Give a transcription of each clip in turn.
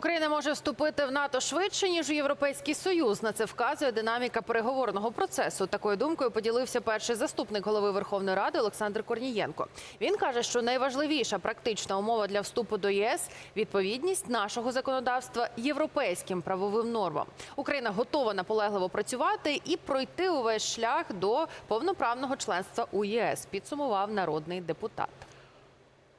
Україна може вступити в НАТО швидше ніж у Європейський Союз. На це вказує динаміка переговорного процесу. Такою думкою поділився перший заступник голови Верховної Ради Олександр Корнієнко. Він каже, що найважливіша практична умова для вступу до ЄС відповідність нашого законодавства європейським правовим нормам. Україна готова наполегливо працювати і пройти увесь шлях до повноправного членства у ЄС. Підсумував народний депутат.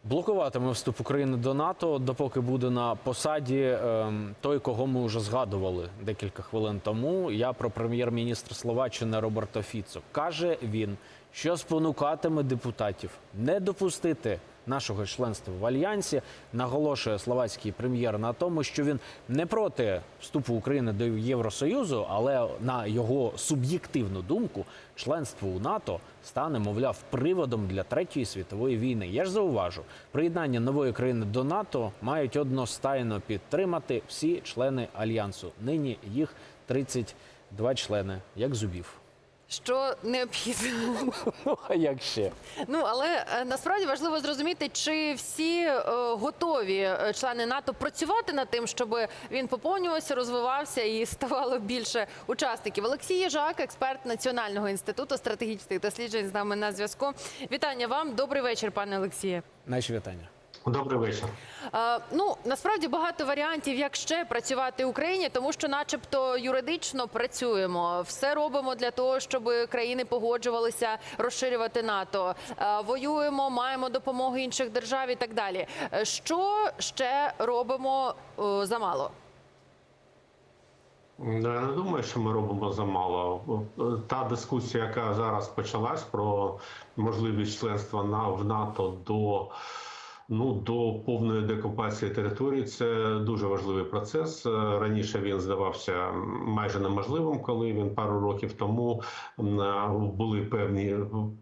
Блокуватиме вступ України до НАТО, допоки буде на посаді ем, той, кого ми вже згадували декілька хвилин тому. Я про прем'єр-міністра Словаччини Роберта Фіцо. Каже він, що спонукатиме депутатів не допустити нашого членства в альянсі. Наголошує словацький прем'єр на тому, що він не проти вступу України до Євросоюзу, але на його суб'єктивну думку, членство у НАТО стане, мовляв, приводом для третьої світової війни. Я ж зауважу, приєднання нової країни до НАТО мають одностайно підтримати всі члени альянсу. Нині їх 32 члени, як зубів. Що необхідно Ну а як ще? Ну але е, насправді важливо зрозуміти, чи всі е, готові е, члени НАТО працювати над тим, щоб він поповнювався, розвивався і ставало більше учасників. Олексій Єжак, експерт Національного інституту стратегічних досліджень, з нами на зв'язку. Вітання вам. Добрий вечір, пане Олексіє. Наші вітання. Добрий вечір. Е, ну насправді багато варіантів, як ще працювати Україні, тому що, начебто, юридично працюємо, все робимо для того, щоб країни погоджувалися розширювати НАТО. Е, воюємо, маємо допомогу інших держав і так далі. Е, Що ще робимо е, замало? Я не думаю, що ми робимо замало. Та дискусія, яка зараз почалась про можливість членства в НАТО до. Ну, до повної декупації території це дуже важливий процес. Е, Раніше він здавався майже неможливим, коли він пару років тому е, були певні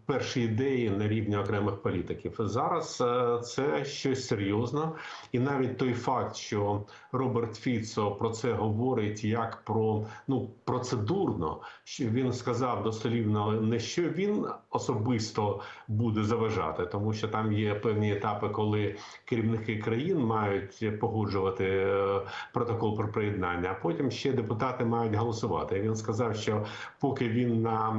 перші ідеї на рівні окремих політиків. Зараз е, це щось серйозне, і навіть той факт, що Роберт Фіцо про це говорить як про ну процедурно, що він сказав дослівно не що він особисто буде заважати, тому що там є певні етапи, коли керівники країн мають погоджувати е, протокол про приєднання, а потім ще депутати мають голосувати. Він сказав, що поки він на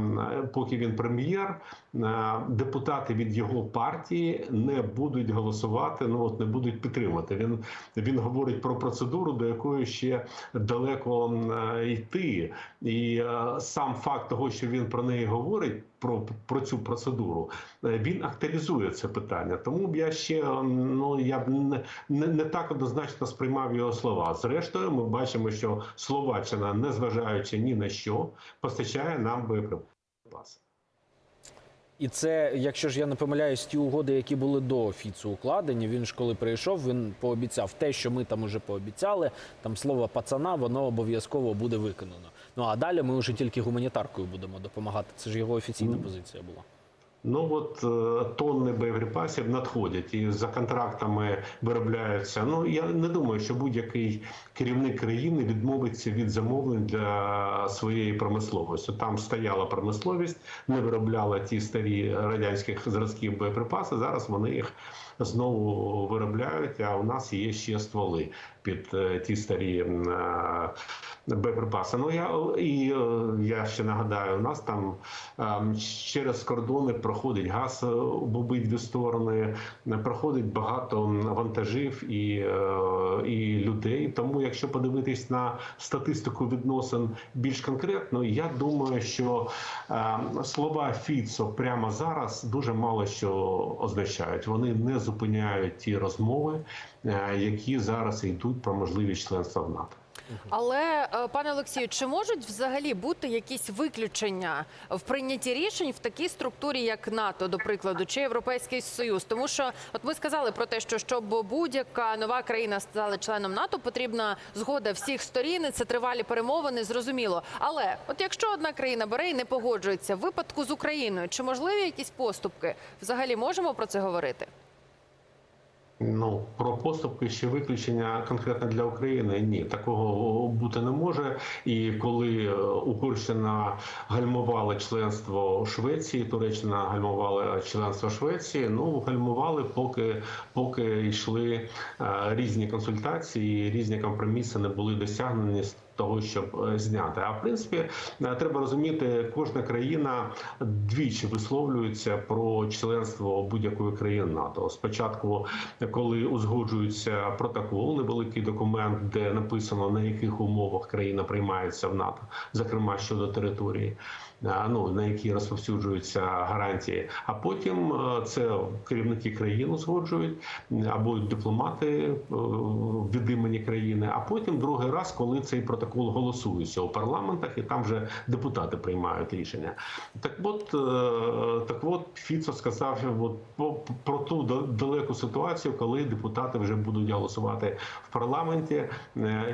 поки він прем'єр, е, депутати від його партії не будуть голосувати. Ну от не будуть підтримати. Він він говорить про процедуру, до якої ще далеко е, йти, і е, сам факт того, що він про неї говорить. Про, про цю процедуру е, він актуалізує це питання. Тому б я ще ну я б не, не, не так однозначно сприймав його слова. Зрештою, ми бачимо, що Словаччина, незважаючи ні на що, постачає нам боєприпаси. І це, якщо ж я не помиляюсь, ті угоди, які були до Фіцу укладені. Він ж коли прийшов, він пообіцяв те, що ми там уже пообіцяли. Там слово пацана, воно обов'язково буде виконано. Ну а далі ми вже тільки гуманітаркою будемо допомагати. Це ж його офіційна позиція була. Ну от е, тонни боєприпасів надходять і за контрактами виробляються. Ну я не думаю, що будь-який керівник країни відмовиться від замовлень для своєї промисловості. Там стояла промисловість, не виробляла ті старі радянських зразків боєприпаси. Зараз вони їх знову виробляють. А у нас є ще стволи під е, ті старі е, боєприпаси. Ну я і е, я ще нагадаю, у нас там через кордони проходить газ в обидві сторони, проходить багато вантажів і, і людей. Тому, якщо подивитись на статистику відносин більш конкретно, я думаю, що слова Фіцо прямо зараз дуже мало що означають. Вони не зупиняють ті розмови, е, які зараз йдуть про можливість членства в НАТО. Але е, пане Олексію, чи можуть взагалі бути якісь виключення в прийнятті рішень в такій структурі, як НАТО, до прикладу, чи Європейський Союз? Тому що, от ми сказали про те, що щоб будь-яка нова країна стала членом НАТО, потрібна згода всіх сторін. Це тривалі перемовини, зрозуміло. Але от якщо одна країна бере і не погоджується в випадку з Україною, чи можливі якісь поступки? Взагалі можемо про це говорити? Ну про поступки ще виключення конкретно для України ні, такого бути не може. І коли е, Угорщина гальмувала членство Швеції, Туреччина гальмувала членство Швеції. Ну гальмували, поки поки йшли е, різні консультації, різні компроміси не були досягнені того, щоб е, зняти. А в принципі, е, треба розуміти, кожна країна двічі висловлюється про членство будь-якої країни НАТО. Спочатку, коли узгоджується протокол, невеликий документ, де написано на яких умовах країна приймається в НАТО, зокрема щодо території. Ну на які розповсюджуються гарантії, а потім е, це керівники країн узгоджують або дипломати е, від імені країни. А потім другий раз, коли цей протокол голосується у парламентах, і там вже депутати приймають рішення. Так от е, так от Фіцо сказав от, про ту да- далеку ситуацію, коли депутати вже будуть голосувати в парламенті,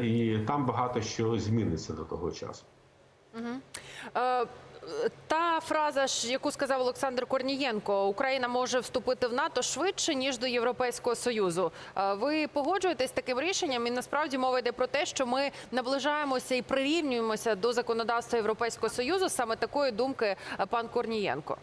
і там багато що зміниться до того часу. Е, Та фраза, яку сказав Олександр Корнієнко, Україна може вступити в НАТО швидше ніж до Європейського союзу. Е, Ви погоджуєтесь з таким рішенням? І насправді мова йде про те, що ми наближаємося і прирівнюємося до законодавства Європейського союзу. Саме такої думки е, пан Корнієнко.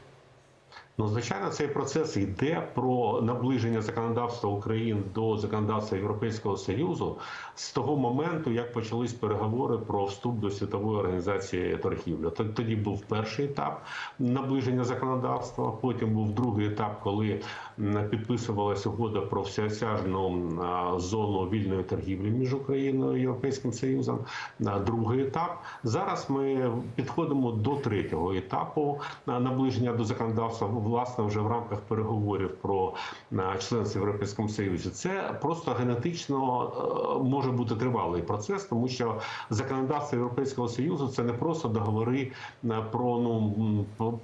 Ну, звичайно, цей процес йде про наближення законодавства України до законодавства Європейського союзу з того моменту, як почались переговори про вступ до світової організації торгівлі. Тоді був перший етап наближення законодавства. Потім був другий етап, коли підписувалася угода про всеосяжну зону вільної торгівлі між Україною і Європейським Союзом. Другий етап. Зараз ми підходимо до третього етапу наближення до законодавства, власне, вже в рамках переговорів про а, членство в Європейському Союзі. Це просто генетично е, може бути тривалий процес, тому що законодавство Європейського Союзу це не просто договори е, про ну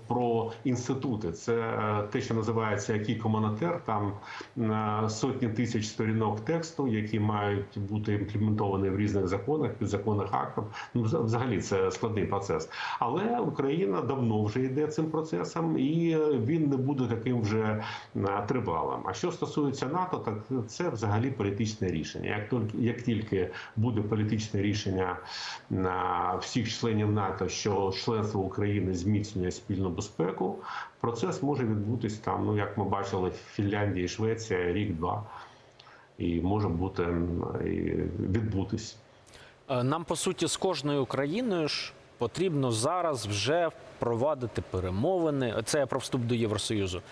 про, інститути. Це е, те, що називається який комунатер, там е, сотні тисяч сторінок тексту, які мають бути імплементовані в різних законах, підзаконних актах. Ну, вза- взагалі це складний процес. Але Україна давно вже йде цим процесом, і е, він не буде таким вже е, тривалим. А що стосується НАТО, так це взагалі політичне рішення. Як тільки як тільки буде політичне рішення на всіх членів НАТО, що членство України зміцнює спільну безпеку, процес може відбутись там. Ну як ми бачили, в Фінляндії, Швеція, рік-два, і може бути і відбутись. Е, Нам по суті з кожною країною ж потрібно зараз вже провадити перемовини. Це про вступ до Євросоюзу.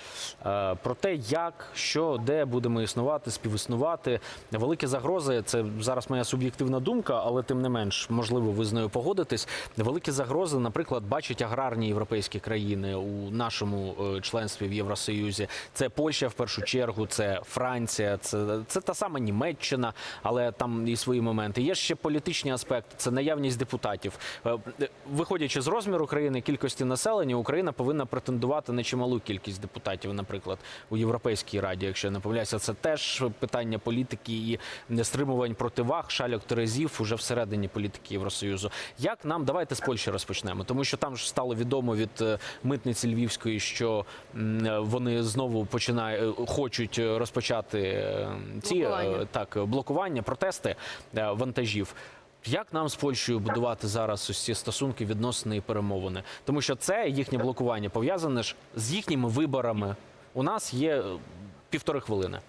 Е, Про те, як, що, де будемо існувати, співіснувати. Великі загрози. Це зараз моя суб'єктивна думка, але тим не менш, можливо, ви з нею погодитесь. Великі загрози, наприклад, бачать аграрні європейські країни у нашому е, членстві в Євросоюзі. Це Польща в першу чергу, це Франція, це, це та сама Німеччина, але там і свої моменти. Є ще політичні аспекти, це наявність депутатів. Виходячи з розміру країни, кількості населення, Україна повинна претендувати на чималу кількість депутатів, наприклад, у Європейській раді. Якщо я не помиляюся, це теж питання політики і стримувань противаг, шальок терезів уже всередині політики Євросоюзу. Як нам давайте з Польщі розпочнемо, тому що там ж стало відомо від е, митниці Львівської, що е, вони знову починають хочуть е, розпочати е, ці Блокування. так блокування, протести вантажів. Як нам з Польщею будувати зараз ці стосунки, відносини і перемовини? Тому що це їхнє блокування пов'язане ж з їхніми виборами. У нас є е, півтори хвилини.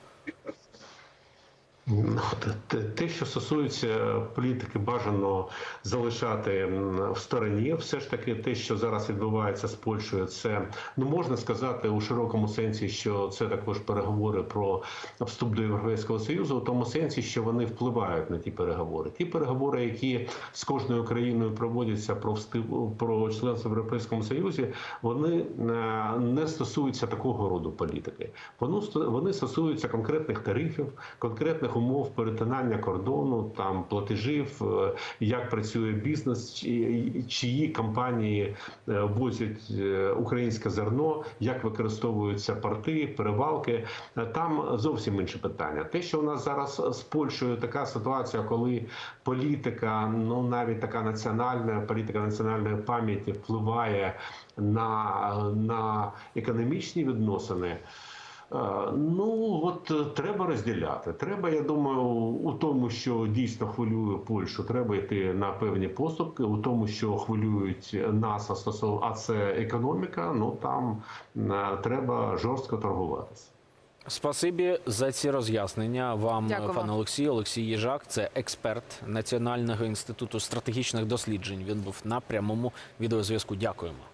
Те- що стосується політики, бажано залишати в стороні. Все ж таки, те, що зараз відбувається з Польщею, це ну можна сказати у широкому сенсі, що це також переговори про вступ до Європейського союзу, у тому сенсі, що вони впливають на ті переговори. Ті переговори, які з кожною країною проводяться про вступ про членство в Європейському Союзі, вони е, не стосуються такого роду політики. Вони стосуються конкретних тарифів, конкретних умов перетинання кордону, там платежів, е, як працює бізнес, чиї компанії е, возять е, українське зерно, як використовуються порти, перевалки. Там зовсім інше питання. Те, що у нас зараз з Польщею така ситуація, коли політика, ну навіть така національна політика національної пам'яті впливає на, на економічні відносини. Е, Ну от е, треба розділяти. Треба, я думаю, у тому, що дійсно хвилює Польщу, треба йти на певні поступки. У тому, що хвилюють нас, а стосовно а це економіка. Ну там е, треба жорстко торгуватися. Спасибі за ці роз'яснення вам, Дякуємо. пане Олексію. Олексій Їжак, це експерт Національного інституту стратегічних досліджень. Він був на прямому відеозв'язку. Дякуємо.